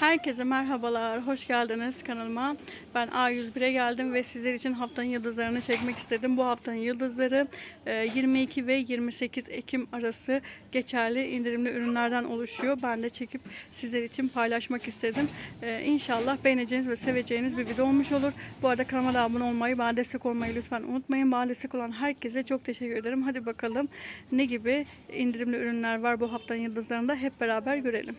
Herkese merhabalar, hoş geldiniz kanalıma. Ben A101'e geldim ve sizler için haftanın yıldızlarını çekmek istedim. Bu haftanın yıldızları e, 22 ve 28 Ekim arası geçerli indirimli ürünlerden oluşuyor. Ben de çekip sizler için paylaşmak istedim. E, İnşallah beğeneceğiniz ve seveceğiniz bir video olmuş olur. Bu arada kanalıma da abone olmayı, bana destek olmayı lütfen unutmayın. Bana destek olan herkese çok teşekkür ederim. Hadi bakalım ne gibi indirimli ürünler var bu haftanın yıldızlarında hep beraber görelim.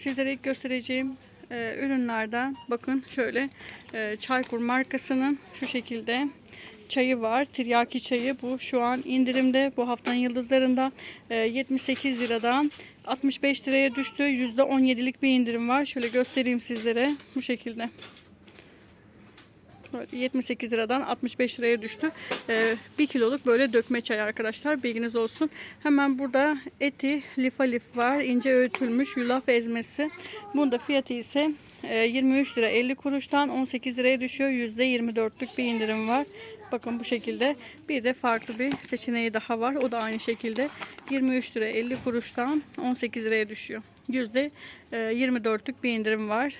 Sizlere ilk göstereceğim e, ürünlerden bakın şöyle e, Çaykur markasının şu şekilde çayı var. Tiryaki çayı bu şu an indirimde bu haftanın yıldızlarında e, 78 liradan 65 liraya düştü. %17'lik bir indirim var. Şöyle göstereyim sizlere bu şekilde. Böyle 78 liradan 65 liraya düştü. Ee, 1 kiloluk böyle dökme çay arkadaşlar. Bilginiz olsun. Hemen burada eti lifa lif var. ince öğütülmüş yulaf ezmesi. Bunda fiyatı ise e, 23 lira 50 kuruştan 18 liraya düşüyor. %24'lük bir indirim var. Bakın bu şekilde. Bir de farklı bir seçeneği daha var. O da aynı şekilde 23 lira 50 kuruştan 18 liraya düşüyor. %24'lük bir indirim var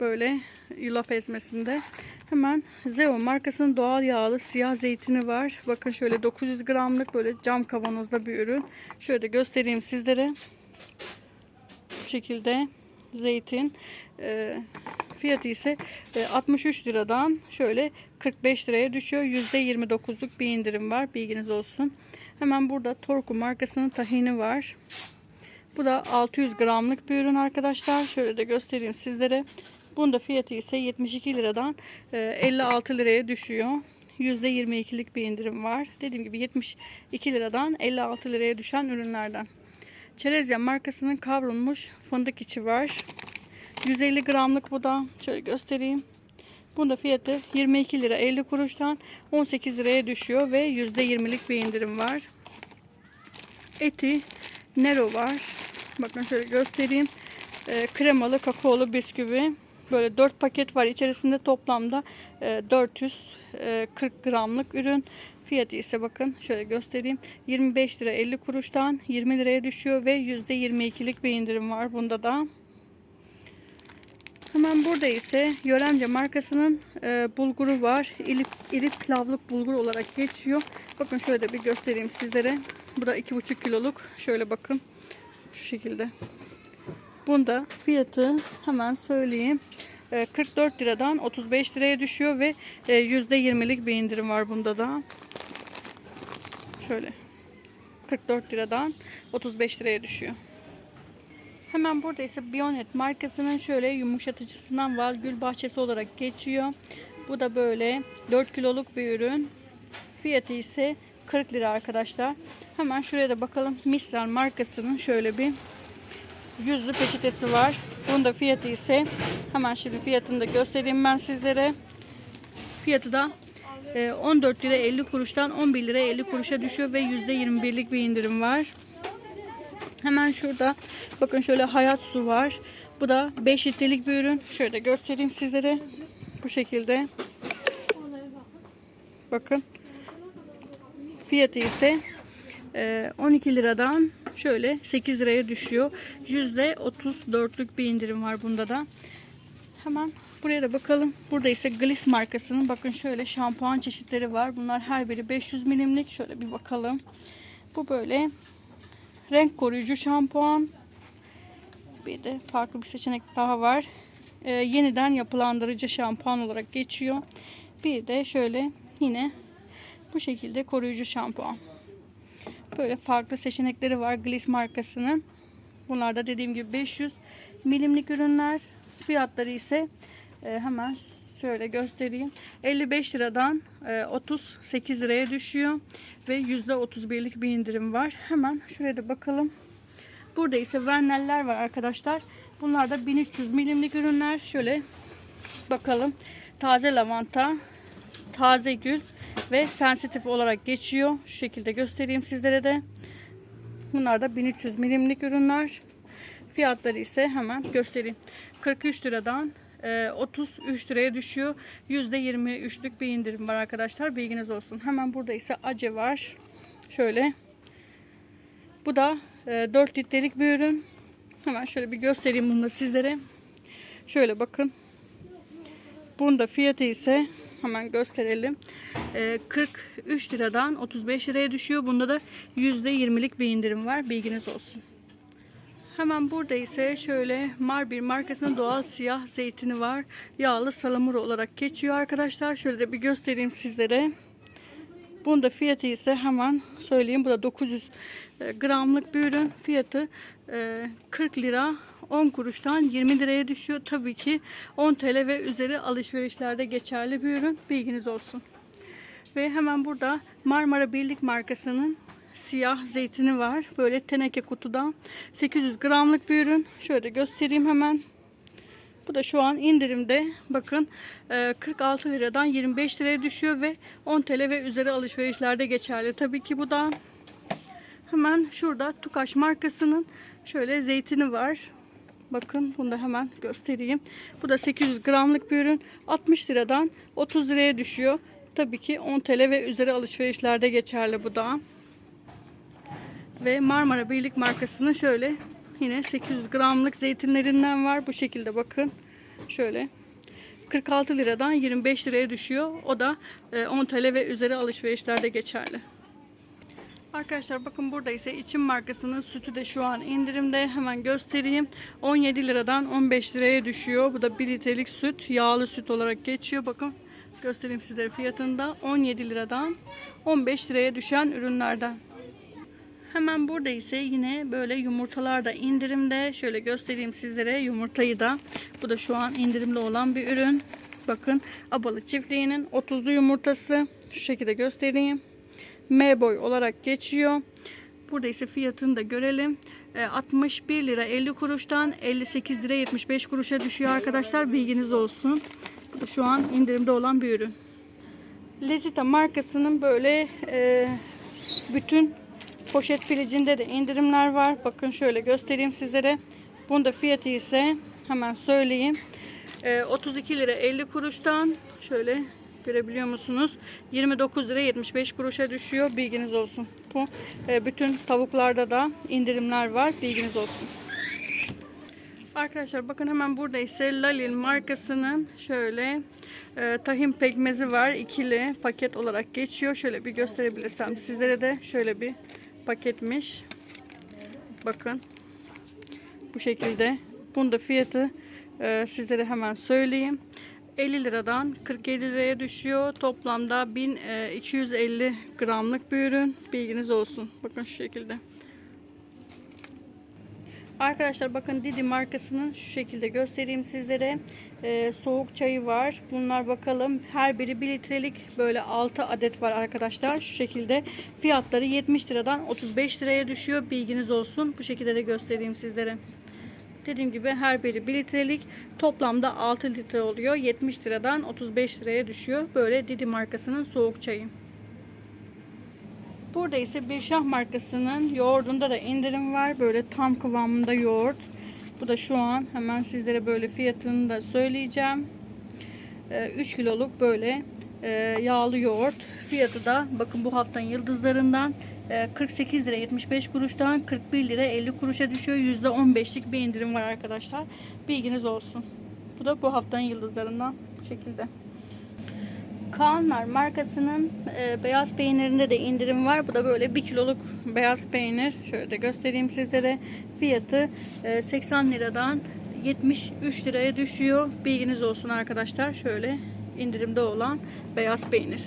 böyle yulaf ezmesinde. Hemen Zeo markasının doğal yağlı siyah zeytini var. Bakın şöyle 900 gramlık böyle cam kavanozda bir ürün. Şöyle göstereyim sizlere. Bu şekilde zeytin. Ee, fiyatı ise e, 63 liradan şöyle 45 liraya düşüyor. %29'luk bir indirim var. Bilginiz olsun. Hemen burada Torku markasının tahini var. Bu da 600 gramlık bir ürün arkadaşlar. Şöyle de göstereyim sizlere. Bunda fiyatı ise 72 liradan e, 56 liraya düşüyor. %22'lik bir indirim var. Dediğim gibi 72 liradan 56 liraya düşen ürünlerden. Çerezya markasının kavrulmuş fındık içi var. 150 gramlık bu da. Şöyle göstereyim. Bunda fiyatı 22 lira 50 kuruştan 18 liraya düşüyor ve %20'lik bir indirim var. Eti Nero var. Bakın şöyle göstereyim. E, kremalı kakaolu bisküvi. Böyle 4 paket var. İçerisinde toplamda e, 440 gramlık ürün. Fiyatı ise bakın şöyle göstereyim. 25 lira 50 kuruştan 20 liraya düşüyor ve %22'lik bir indirim var bunda da. Hemen burada ise Yöremce markasının e, bulguru var. İri, iri pilavlık bulgur olarak geçiyor. Bakın şöyle bir göstereyim sizlere. Bu da 2,5 kiloluk. Şöyle bakın. Şu şekilde. Bunda fiyatı hemen söyleyeyim. E, 44 liradan 35 liraya düşüyor ve e, %20'lik bir indirim var bunda da. Şöyle. 44 liradan 35 liraya düşüyor. Hemen burada ise Bionet markasının şöyle yumuşatıcısından var. Gül bahçesi olarak geçiyor. Bu da böyle 4 kiloluk bir ürün. Fiyatı ise 40 lira arkadaşlar. Hemen şuraya da bakalım. Michelin markasının şöyle bir yüzlü peçetesi var. Bunun da fiyatı ise hemen şimdi fiyatını da göstereyim ben sizlere. Fiyatı da e, 14 lira 50 kuruştan 11 lira 50 kuruşa düşüyor ve %21'lik bir indirim var. Hemen şurada bakın şöyle hayat su var. Bu da 5 litrelik bir ürün. Şöyle göstereyim sizlere. Bu şekilde. Bakın. Fiyatı ise e, 12 liradan şöyle 8 liraya düşüyor. %34'lük bir indirim var bunda da. Hemen buraya da bakalım. Burada ise Gliss markasının bakın şöyle şampuan çeşitleri var. Bunlar her biri 500 milimlik. Şöyle bir bakalım. Bu böyle renk koruyucu şampuan. Bir de farklı bir seçenek daha var. Ee, yeniden yapılandırıcı şampuan olarak geçiyor. Bir de şöyle yine bu şekilde koruyucu şampuan. Böyle farklı seçenekleri var Gliss markasının. Bunlar da dediğim gibi 500 milimlik ürünler. Fiyatları ise e, hemen şöyle göstereyim. 55 liradan e, 38 liraya düşüyor ve %31'lik bir indirim var. Hemen şuraya da bakalım. Burada ise verneller var arkadaşlar. Bunlar da 1300 milimlik ürünler. Şöyle bakalım. Taze lavanta, taze gül ve sensitif olarak geçiyor. Şu şekilde göstereyim sizlere de. Bunlar da 1300 milimlik ürünler. Fiyatları ise hemen göstereyim. 43 liradan 33 liraya düşüyor. %23'lük bir indirim var arkadaşlar. Bilginiz olsun. Hemen burada ise ace var. Şöyle. Bu da 4 litrelik bir ürün. Hemen şöyle bir göstereyim bunu sizlere. Şöyle bakın. Bunun da fiyatı ise hemen gösterelim. Ee, 43 liradan 35 liraya düşüyor. Bunda da %20'lik bir indirim var. Bilginiz olsun. Hemen burada ise şöyle Marbir markasının doğal siyah zeytini var. Yağlı salamura olarak geçiyor arkadaşlar. Şöyle de bir göstereyim sizlere. Bunun da fiyatı ise hemen söyleyeyim. Bu da 900 e, gramlık bir ürün. Fiyatı e, 40 lira 10 kuruştan 20 liraya düşüyor. Tabii ki 10 TL ve üzeri alışverişlerde geçerli bir ürün. Bilginiz olsun. Ve hemen burada Marmara Birlik markasının siyah zeytini var. Böyle teneke kutuda 800 gramlık bir ürün. Şöyle göstereyim hemen. Bu da şu an indirimde. Bakın e, 46 liradan 25 liraya düşüyor ve 10 TL ve üzeri alışverişlerde geçerli. Tabii ki bu da hemen şurada Tukaş markasının şöyle zeytini var. Bakın bunu da hemen göstereyim. Bu da 800 gramlık bir ürün. 60 liradan 30 liraya düşüyor. Tabii ki 10 TL ve üzeri alışverişlerde geçerli bu da. Ve Marmara Birlik markasının şöyle yine 800 gramlık zeytinlerinden var. Bu şekilde bakın. Şöyle 46 liradan 25 liraya düşüyor. O da e, 10 TL ve üzeri alışverişlerde geçerli. Arkadaşlar bakın burada ise içim markasının sütü de şu an indirimde. Hemen göstereyim. 17 liradan 15 liraya düşüyor. Bu da 1 litrelik süt. Yağlı süt olarak geçiyor. Bakın göstereyim sizlere fiyatında. 17 liradan 15 liraya düşen ürünlerden. Hemen burada ise yine böyle yumurtalar da indirimde. Şöyle göstereyim sizlere yumurtayı da. Bu da şu an indirimde olan bir ürün. Bakın Abalı çiftliğinin 30'lu yumurtası. Şu şekilde göstereyim. M boy olarak geçiyor. Burada ise fiyatını da görelim. E, 61 lira 50 kuruştan 58 lira 75 kuruşa düşüyor arkadaşlar. Bilginiz olsun. Bu da şu an indirimde olan bir ürün. Lezita markasının böyle e, bütün poşet pilicinde de indirimler var. Bakın şöyle göstereyim sizlere. Bunda fiyatı ise hemen söyleyeyim. E, 32 lira 50 kuruştan şöyle görebiliyor musunuz? 29 lira 75 kuruşa düşüyor. Bilginiz olsun. Bu e, bütün tavuklarda da indirimler var. Bilginiz olsun. Arkadaşlar bakın hemen burada ise Lalil markasının şöyle e, tahin pekmezi var. ikili paket olarak geçiyor. Şöyle bir gösterebilirsem sizlere de şöyle bir paketmiş. Bakın. Bu şekilde. Bunda fiyatı e, sizlere hemen söyleyeyim. 50 liradan 47 liraya düşüyor. Toplamda 1250 gramlık bir ürün. Bilginiz olsun. Bakın şu şekilde. Arkadaşlar bakın Didi markasının şu şekilde göstereyim sizlere. Ee, soğuk çayı var. Bunlar bakalım her biri 1 litrelik böyle 6 adet var arkadaşlar. Şu şekilde fiyatları 70 liradan 35 liraya düşüyor. Bilginiz olsun. Bu şekilde de göstereyim sizlere. Dediğim gibi her biri 1 litrelik. Toplamda 6 litre oluyor. 70 liradan 35 liraya düşüyor. Böyle Didi markasının soğuk çayı. Burada ise bir şah markasının yoğurdunda da indirim var. Böyle tam kıvamında yoğurt. Bu da şu an hemen sizlere böyle fiyatını da söyleyeceğim. 3 kiloluk böyle e, yağlı yoğurt. Fiyatı da bakın bu haftanın yıldızlarından e, 48 lira 75 kuruştan 41 lira 50 kuruşa düşüyor. %15'lik bir indirim var arkadaşlar. Bilginiz olsun. Bu da bu haftanın yıldızlarından bu şekilde. Kaanlar markasının e, beyaz peynirinde de indirim var. Bu da böyle 1 kiloluk beyaz peynir. Şöyle de göstereyim sizlere. Fiyatı e, 80 liradan 73 liraya düşüyor. Bilginiz olsun arkadaşlar. Şöyle indirimde olan beyaz peynir.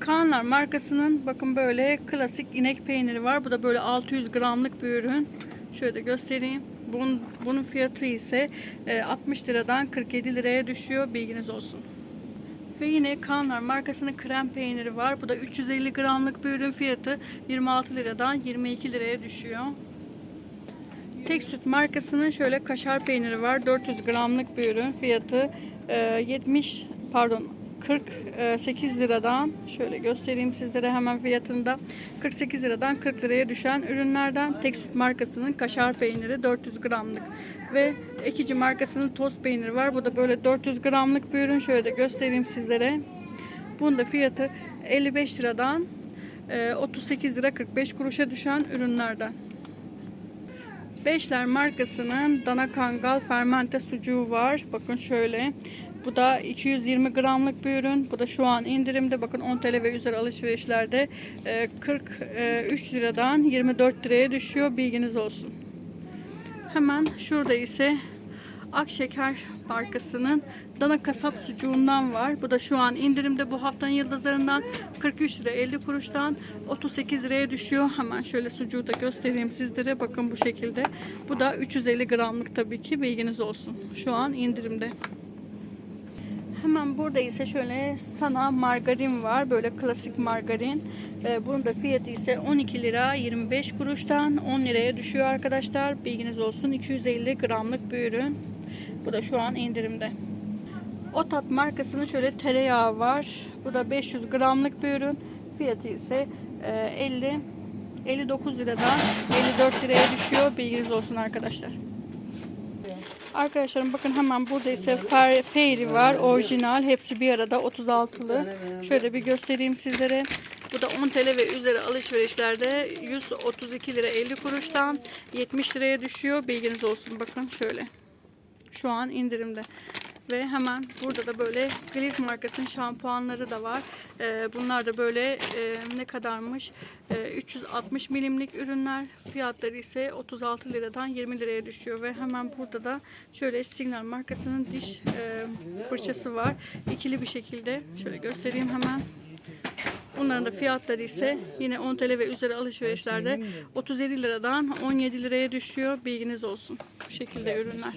Kaanlar markasının bakın böyle klasik inek peyniri var. Bu da böyle 600 gramlık bir ürün. Şöyle de göstereyim. Bunun, bunun fiyatı ise e, 60 liradan 47 liraya düşüyor. Bilginiz olsun. Ve yine Kanlar markasının krem peyniri var. Bu da 350 gramlık bir ürün fiyatı 26 liradan 22 liraya düşüyor. Tek süt markasının şöyle kaşar peyniri var. 400 gramlık bir ürün fiyatı e, 70 pardon 48 liradan şöyle göstereyim sizlere hemen fiyatında 48 liradan 40 liraya düşen ürünlerden tek süt markasının kaşar peyniri 400 gramlık ve ekici markasının tost peyniri var. Bu da böyle 400 gramlık bir ürün. Şöyle de göstereyim sizlere. Bunun da fiyatı 55 liradan 38 lira 45 kuruşa düşen ürünlerden. Beşler markasının dana kangal fermente sucuğu var. Bakın şöyle. Bu da 220 gramlık bir ürün. Bu da şu an indirimde. Bakın 10 TL ve üzeri alışverişlerde e, 43 liradan 24 liraya düşüyor. Bilginiz olsun. Hemen şurada ise Akşeker markasının dana kasap sucuğundan var. Bu da şu an indirimde bu haftanın yıldızlarından 43 lira 50 kuruştan 38 liraya düşüyor. Hemen şöyle sucuğu da göstereyim sizlere. Bakın bu şekilde. Bu da 350 gramlık tabii ki bilginiz olsun. Şu an indirimde. Hemen burada ise şöyle sana margarin var. Böyle klasik margarin. Ee, bunun da fiyatı ise 12 lira 25 kuruştan 10 liraya düşüyor arkadaşlar. Bilginiz olsun. 250 gramlık bir ürün. Bu da şu an indirimde. Otat markasının şöyle tereyağı var. Bu da 500 gramlık bir ürün. Fiyatı ise e, 50 59 liradan 54 liraya düşüyor. Bilginiz olsun arkadaşlar. Arkadaşlarım bakın hemen burada ise Fairy var. Orijinal. Hepsi bir arada 36'lı. Şöyle bir göstereyim sizlere. Bu da 10 TL ve üzeri alışverişlerde 132 lira 50 kuruştan 70 liraya düşüyor. Bilginiz olsun. Bakın şöyle. Şu an indirimde. Ve hemen burada da böyle Gliss markasının şampuanları da var. Ee, bunlar da böyle e, ne kadarmış? Ee, 360 milimlik ürünler. Fiyatları ise 36 liradan 20 liraya düşüyor. Ve hemen burada da şöyle Signal markasının diş e, fırçası var. İkili bir şekilde. Şöyle göstereyim hemen. Bunların da fiyatları ise yine 10 TL ve üzeri alışverişlerde 37 liradan 17 liraya düşüyor. Bilginiz olsun. Bu şekilde ürünler.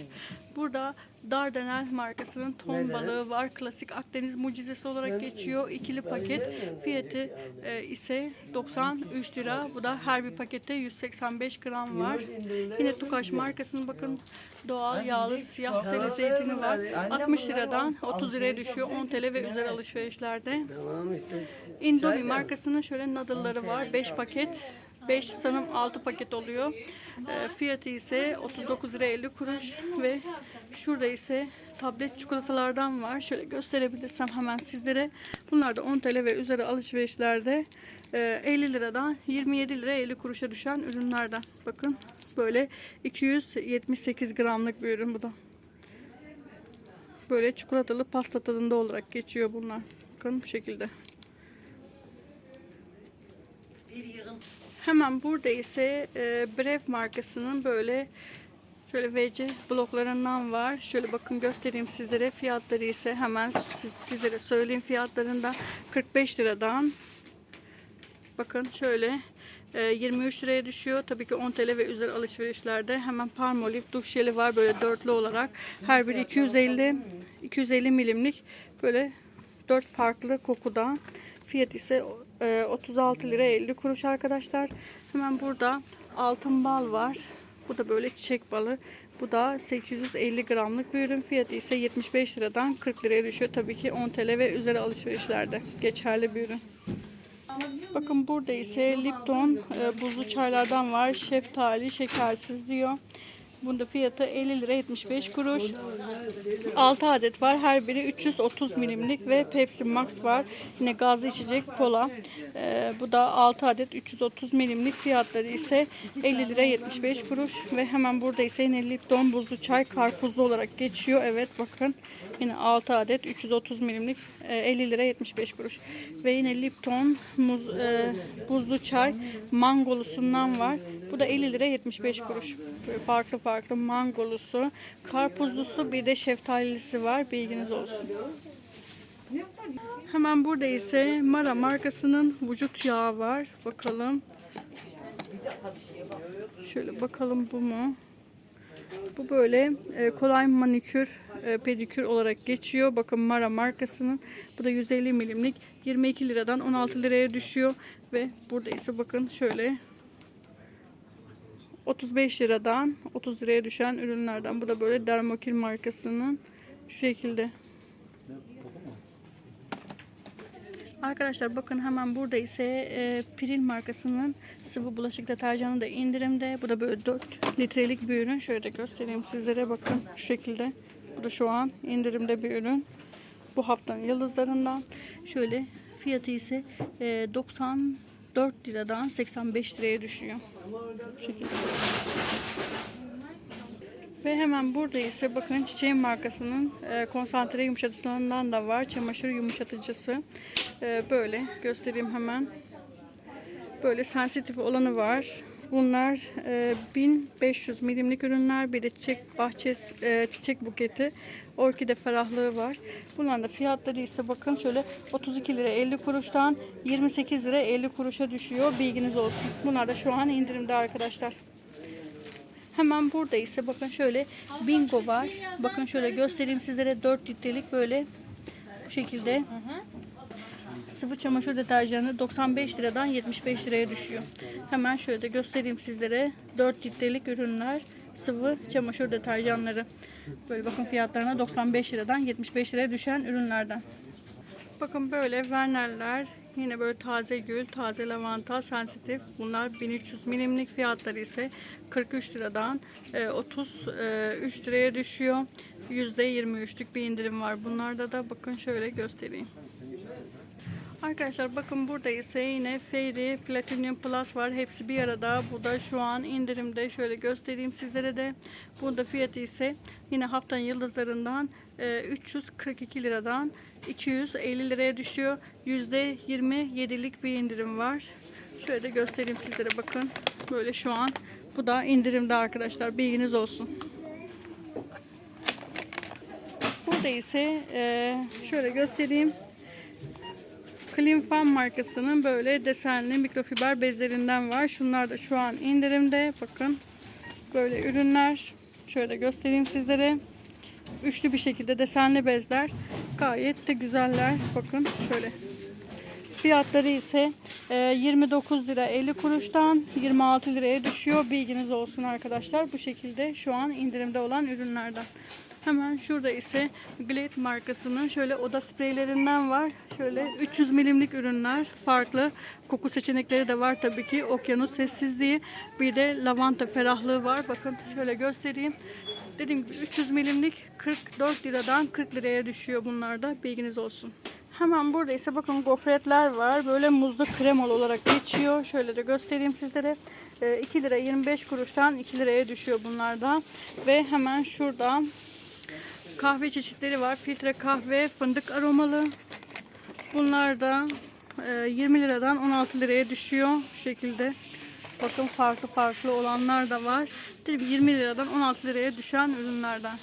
Burada Dardanel markasının ton balığı var. Klasik Akdeniz mucizesi olarak geçiyor. İkili paket. Fiyatı e, ise 93 lira. Bu da her bir pakette 185 gram var. Yine Tukaş markasının bakın doğal yağlı siyah sele zeytini var. 60 liradan 30 liraya düşüyor. 10 TL ve üzeri alışverişlerde. Indomie markasının şöyle noodle'ları var. 5 paket. 5 sanırım 6 paket oluyor. E, fiyatı ise 39 lira 50 kuruş ve şurada ise tablet çikolatalardan var. Şöyle gösterebilirsem hemen sizlere. Bunlar da 10 TL ve üzeri alışverişlerde e, 50 liradan 27 lira 50 kuruşa düşen ürünlerden. Bakın böyle 278 gramlık bir ürün bu da. Böyle çikolatalı pasta tadında olarak geçiyor bunlar. Bakın bu şekilde. Hemen burada ise e, Bref markasının böyle şöyle VC bloklarından var. Şöyle bakın göstereyim sizlere. Fiyatları ise hemen siz- sizlere söyleyeyim fiyatlarında 45 liradan bakın şöyle e, 23 liraya düşüyor. Tabii ki 10 TL ve üzeri alışverişlerde hemen Palmolive duş jeli var böyle dörtlü olarak. Her biri 250 250 milimlik böyle dört farklı kokuda. Fiyat ise e, 36 lira 50 kuruş arkadaşlar. Hemen burada altın bal var. Bu da böyle çiçek balı. Bu da 850 gramlık bir ürün. Fiyatı ise 75 liradan 40 liraya düşüyor. Tabii ki 10 TL ve üzeri alışverişlerde geçerli bir ürün. Bakın burada ise Lipton e, buzlu çaylardan var. Şeftali şekersiz diyor. Bunda fiyatı 50 lira 75 kuruş. 6 adet var. Her biri 330 milimlik ve Pepsi Max var. Yine gazlı içecek kola. E, bu da 6 adet 330 milimlik. Fiyatları ise 50 lira 75 kuruş. Ve hemen burada ise yine Lipton buzlu çay karpuzlu olarak geçiyor. Evet bakın. Yine 6 adet 330 milimlik e, 50 lira 75 kuruş. Ve yine Lipton muz, e, buzlu çay mangolusundan var. Bu da 50 lira 75 kuruş. Böyle farklı farklı mangolusu, karpuzlusu bir de şeftalisi var. Bilginiz olsun. Hemen burada ise Mara markasının vücut yağı var. Bakalım. Şöyle bakalım bu mu? Bu böyle e, kolay manikür, e, pedikür olarak geçiyor. Bakın Mara markasının. Bu da 150 milimlik. 22 liradan 16 liraya düşüyor. Ve burada ise bakın şöyle 35 liradan 30 liraya düşen ürünlerden. Bu da böyle Dermokil markasının şu şekilde. Arkadaşlar bakın hemen burada ise e, Piril markasının sıvı bulaşık deterjanı da indirimde. Bu da böyle 4 litrelik bir ürün. Şöyle göstereyim sizlere bakın şu şekilde. Bu da şu an indirimde bir ürün. Bu haftanın yıldızlarından. Şöyle fiyatı ise e, 90 44 liradan 85 liraya düşüyor. Ve hemen burada ise bakın Çiçeğin markasının e, konsantre yumuşatıcılarından da var. Çamaşır yumuşatıcısı. E, böyle göstereyim hemen. Böyle sensitif olanı var. Bunlar e, 1500 milimlik ürünler. Bir de çiçek bahçesi, e, çiçek buketi, orkide ferahlığı var. Bunların da fiyatları ise bakın şöyle 32 lira 50 kuruştan 28 lira 50 kuruşa düşüyor. Bilginiz olsun. Bunlar da şu an indirimde arkadaşlar. Hemen burada ise bakın şöyle bingo var. Bakın şöyle göstereyim sizlere 4 litrelik böyle bu şekilde sıvı çamaşır deterjanı 95 liradan 75 liraya düşüyor. Hemen şöyle de göstereyim sizlere 4 litrelik ürünler sıvı çamaşır deterjanları. Böyle bakın fiyatlarına 95 liradan 75 liraya düşen ürünlerden. Bakın böyle Werner'ler yine böyle taze gül, taze lavanta, sensitif. Bunlar 1300 milimlik fiyatları ise 43 liradan e, 33 liraya düşüyor. %23'lük bir indirim var. Bunlarda da bakın şöyle göstereyim. Arkadaşlar bakın burada ise yine Fairy Platinum Plus var. Hepsi bir arada. Bu da şu an indirimde. Şöyle göstereyim sizlere de. Burada fiyatı ise yine haftanın yıldızlarından e, 342 liradan 250 liraya düşüyor. %27'lik bir indirim var. Şöyle de göstereyim sizlere bakın. Böyle şu an bu da indirimde arkadaşlar. Bilginiz olsun. Burada ise e, şöyle göstereyim. Clean Fan markasının böyle desenli mikrofiber bezlerinden var. Şunlar da şu an indirimde. Bakın böyle ürünler. Şöyle göstereyim sizlere. Üçlü bir şekilde desenli bezler. Gayet de güzeller. Bakın şöyle. Fiyatları ise e, 29 lira 50 kuruştan 26 liraya düşüyor. Bilginiz olsun arkadaşlar. Bu şekilde şu an indirimde olan ürünlerden. Hemen şurada ise Glade markasının şöyle oda spreylerinden var. Şöyle 300 milimlik ürünler. Farklı koku seçenekleri de var tabii ki. Okyanus sessizliği. Bir de lavanta ferahlığı var. Bakın şöyle göstereyim. Dediğim gibi 300 milimlik 44 liradan 40 liraya düşüyor bunlarda. Bilginiz olsun. Hemen burada ise bakın gofretler var. Böyle muzlu kremalı olarak geçiyor. Şöyle de göstereyim sizlere. 2 lira 25 kuruştan 2 liraya düşüyor bunlardan. Ve hemen şurada kahve çeşitleri var. Filtre kahve, fındık aromalı. Bunlar da e, 20 liradan 16 liraya düşüyor. Bu şekilde. Bakın farklı farklı olanlar da var. Dedim 20 liradan 16 liraya düşen ürünlerden.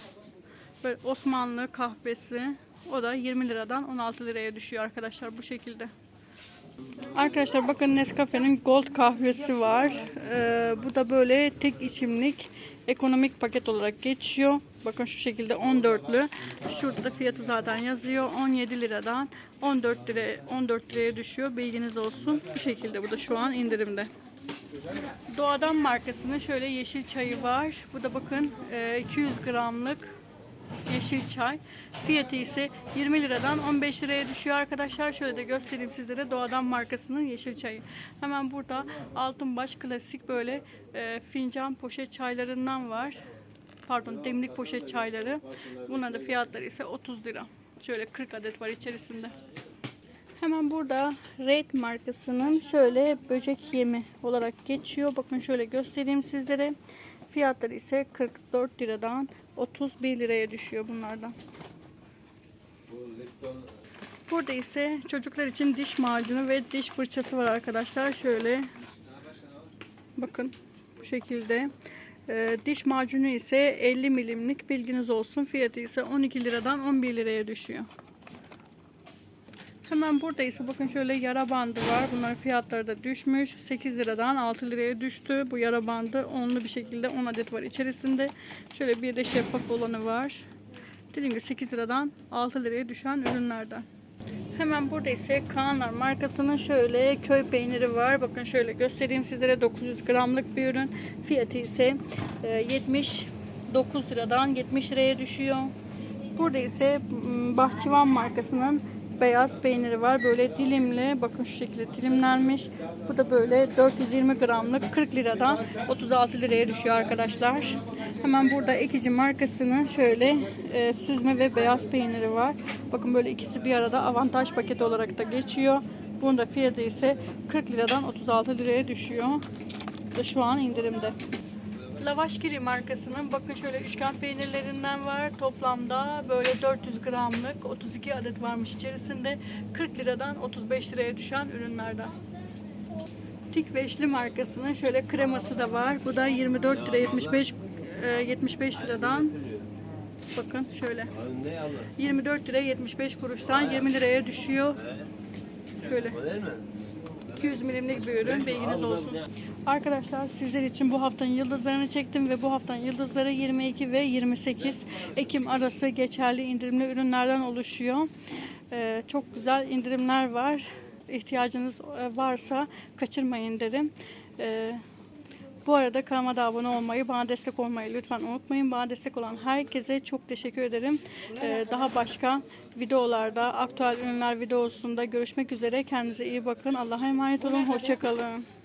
Böyle Osmanlı kahvesi. O da 20 liradan 16 liraya düşüyor arkadaşlar bu şekilde. Arkadaşlar bakın Nescafe'nin Gold kahvesi var. Ee, bu da böyle tek içimlik ekonomik paket olarak geçiyor. Bakın şu şekilde 14'lü. Şurada da fiyatı zaten yazıyor. 17 liradan 14 liraya 14 liraya düşüyor. Bilginiz olsun. Bu şekilde bu da şu an indirimde. Doğadan markasının şöyle yeşil çayı var. Bu da bakın e, 200 gramlık yeşil çay. Fiyatı ise 20 liradan 15 liraya düşüyor arkadaşlar. Şöyle de göstereyim sizlere Doğadan markasının yeşil çayı. Hemen burada Altınbaş klasik böyle e, fincan poşet çaylarından var. Pardon demlik poşet çayları. Bunların fiyatları ise 30 lira. Şöyle 40 adet var içerisinde. Hemen burada Red markasının şöyle böcek yemi olarak geçiyor. Bakın şöyle göstereyim sizlere. Fiyatları ise 44 liradan 31 liraya düşüyor bunlardan. Burada ise çocuklar için diş macunu ve diş fırçası var arkadaşlar. Şöyle bakın bu şekilde. Ee, diş macunu ise 50 milimlik bilginiz olsun. Fiyatı ise 12 liradan 11 liraya düşüyor. Hemen burada ise bakın şöyle yara bandı var. Bunların fiyatları da düşmüş. 8 liradan 6 liraya düştü. Bu yara bandı onlu bir şekilde 10 adet var içerisinde. Şöyle bir de şeffaf olanı var. Dediğim gibi 8 liradan 6 liraya düşen ürünlerden. Hemen burada ise Kaanlar markasının şöyle köy peyniri var. Bakın şöyle göstereyim sizlere 900 gramlık bir ürün. Fiyatı ise e, 79 liradan 70 liraya düşüyor. Burada ise Bahçıvan markasının beyaz peyniri var. Böyle dilimli. Bakın şu şekilde dilimlenmiş. Bu da böyle 420 gramlık 40 liradan 36 liraya düşüyor arkadaşlar. Hemen burada Ekici markasının şöyle e, süzme ve beyaz peyniri var. Bakın böyle ikisi bir arada avantaj paketi olarak da geçiyor. Bunun da fiyatı ise 40 liradan 36 liraya düşüyor. Da şu an indirimde. Lavaşgiri markasının bakın şöyle üçgen peynirlerinden var. Toplamda böyle 400 gramlık 32 adet varmış içerisinde. 40 liradan 35 liraya düşen ürünlerden. Tik Beşli markasının şöyle kreması da var. Bu da 24 lira 75 e, 75 liradan bakın şöyle 24 lira 75 kuruştan 20 liraya düşüyor. Şöyle 200 milimlik bir ürün bilginiz olsun. Arkadaşlar sizler için bu haftanın yıldızlarını çektim ve bu haftanın yıldızları 22 ve 28 Ekim arası geçerli indirimli ürünlerden oluşuyor. Ee, çok güzel indirimler var. İhtiyacınız e, varsa kaçırmayın derim. Ee, bu arada kanalıma da abone olmayı, bana destek olmayı lütfen unutmayın. Bana destek olan herkese çok teşekkür ederim. Ee, daha başka videolarda, aktüel ürünler videosunda görüşmek üzere. Kendinize iyi bakın. Allah'a emanet olun. Hoşçakalın.